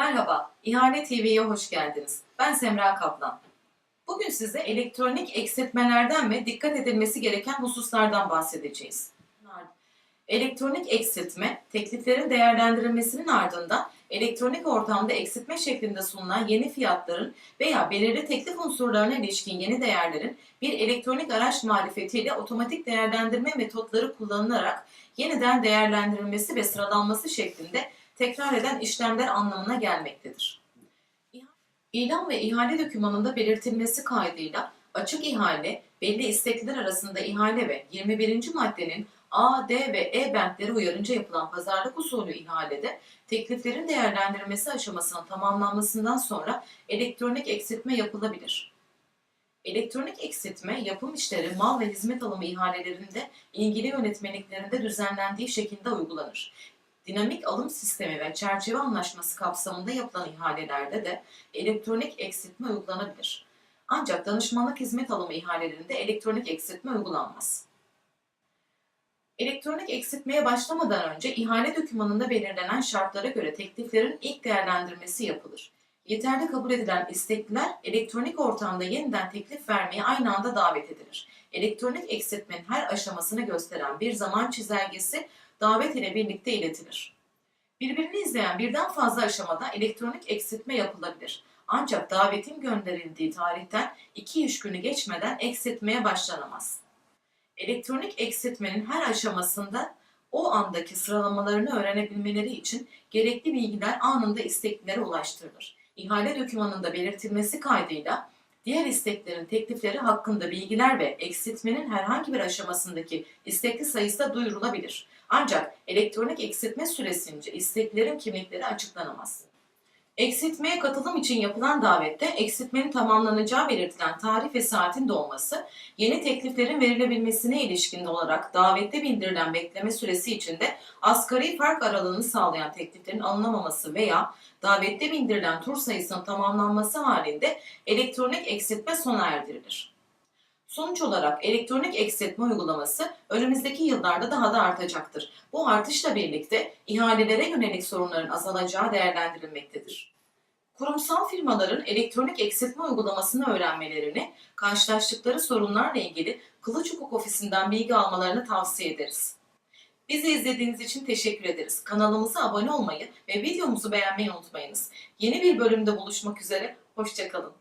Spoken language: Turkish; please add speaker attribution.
Speaker 1: Merhaba, İhale TV'ye hoş geldiniz. Ben Semra Kaplan. Bugün size elektronik eksiltmelerden ve dikkat edilmesi gereken hususlardan bahsedeceğiz. Elektronik eksiltme, tekliflerin değerlendirilmesinin ardından elektronik ortamda eksiltme şeklinde sunulan yeni fiyatların veya belirli teklif unsurlarına ilişkin yeni değerlerin bir elektronik araç marifetiyle otomatik değerlendirme metotları kullanılarak yeniden değerlendirilmesi ve sıralanması şeklinde tekrar eden işlemler anlamına gelmektedir. İlan ve ihale dokümanında belirtilmesi kaydıyla açık ihale, belli istekler arasında ihale ve 21. maddenin A, D ve E bentleri uyarınca yapılan pazarlık usulü ihalede tekliflerin değerlendirilmesi aşamasının tamamlanmasından sonra elektronik eksiltme yapılabilir. Elektronik eksiltme, yapım işleri, mal ve hizmet alımı ihalelerinde ilgili yönetmeliklerinde düzenlendiği şekilde uygulanır. Dinamik alım sistemi ve çerçeve anlaşması kapsamında yapılan ihalelerde de elektronik eksiltme uygulanabilir. Ancak danışmanlık hizmet alımı ihalelerinde elektronik eksiltme uygulanmaz. Elektronik eksiltmeye başlamadan önce ihale dokümanında belirlenen şartlara göre tekliflerin ilk değerlendirmesi yapılır. Yeterli kabul edilen istekliler elektronik ortamda yeniden teklif vermeye aynı anda davet edilir. Elektronik eksiltmenin her aşamasını gösteren bir zaman çizelgesi davet ile birlikte iletilir. Birbirini izleyen birden fazla aşamada elektronik eksiltme yapılabilir. Ancak davetin gönderildiği tarihten 2 iş günü geçmeden eksiltmeye başlanamaz. Elektronik eksiltmenin her aşamasında o andaki sıralamalarını öğrenebilmeleri için gerekli bilgiler anında isteklilere ulaştırılır. İhale dokümanında belirtilmesi kaydıyla diğer isteklerin teklifleri hakkında bilgiler ve eksiltmenin herhangi bir aşamasındaki istekli sayısı da duyurulabilir. Ancak elektronik eksiltme süresince isteklerin kimlikleri açıklanamaz. Eksiltmeye katılım için yapılan davette eksiltmenin tamamlanacağı belirtilen tarih ve saatin dolması, yeni tekliflerin verilebilmesine ilişkin olarak davette bildirilen bekleme süresi içinde asgari fark aralığını sağlayan tekliflerin alınamaması veya davette bildirilen tur sayısının tamamlanması halinde elektronik eksiltme sona erdirilir. Sonuç olarak elektronik eksiltme uygulaması önümüzdeki yıllarda daha da artacaktır. Bu artışla birlikte ihalelere yönelik sorunların azalacağı değerlendirilmektedir. Kurumsal firmaların elektronik eksiltme uygulamasını öğrenmelerini, karşılaştıkları sorunlarla ilgili Kılıç Hukuk Ofisi'nden bilgi almalarını tavsiye ederiz. Bizi izlediğiniz için teşekkür ederiz. Kanalımıza abone olmayı ve videomuzu beğenmeyi unutmayınız. Yeni bir bölümde buluşmak üzere, hoşçakalın.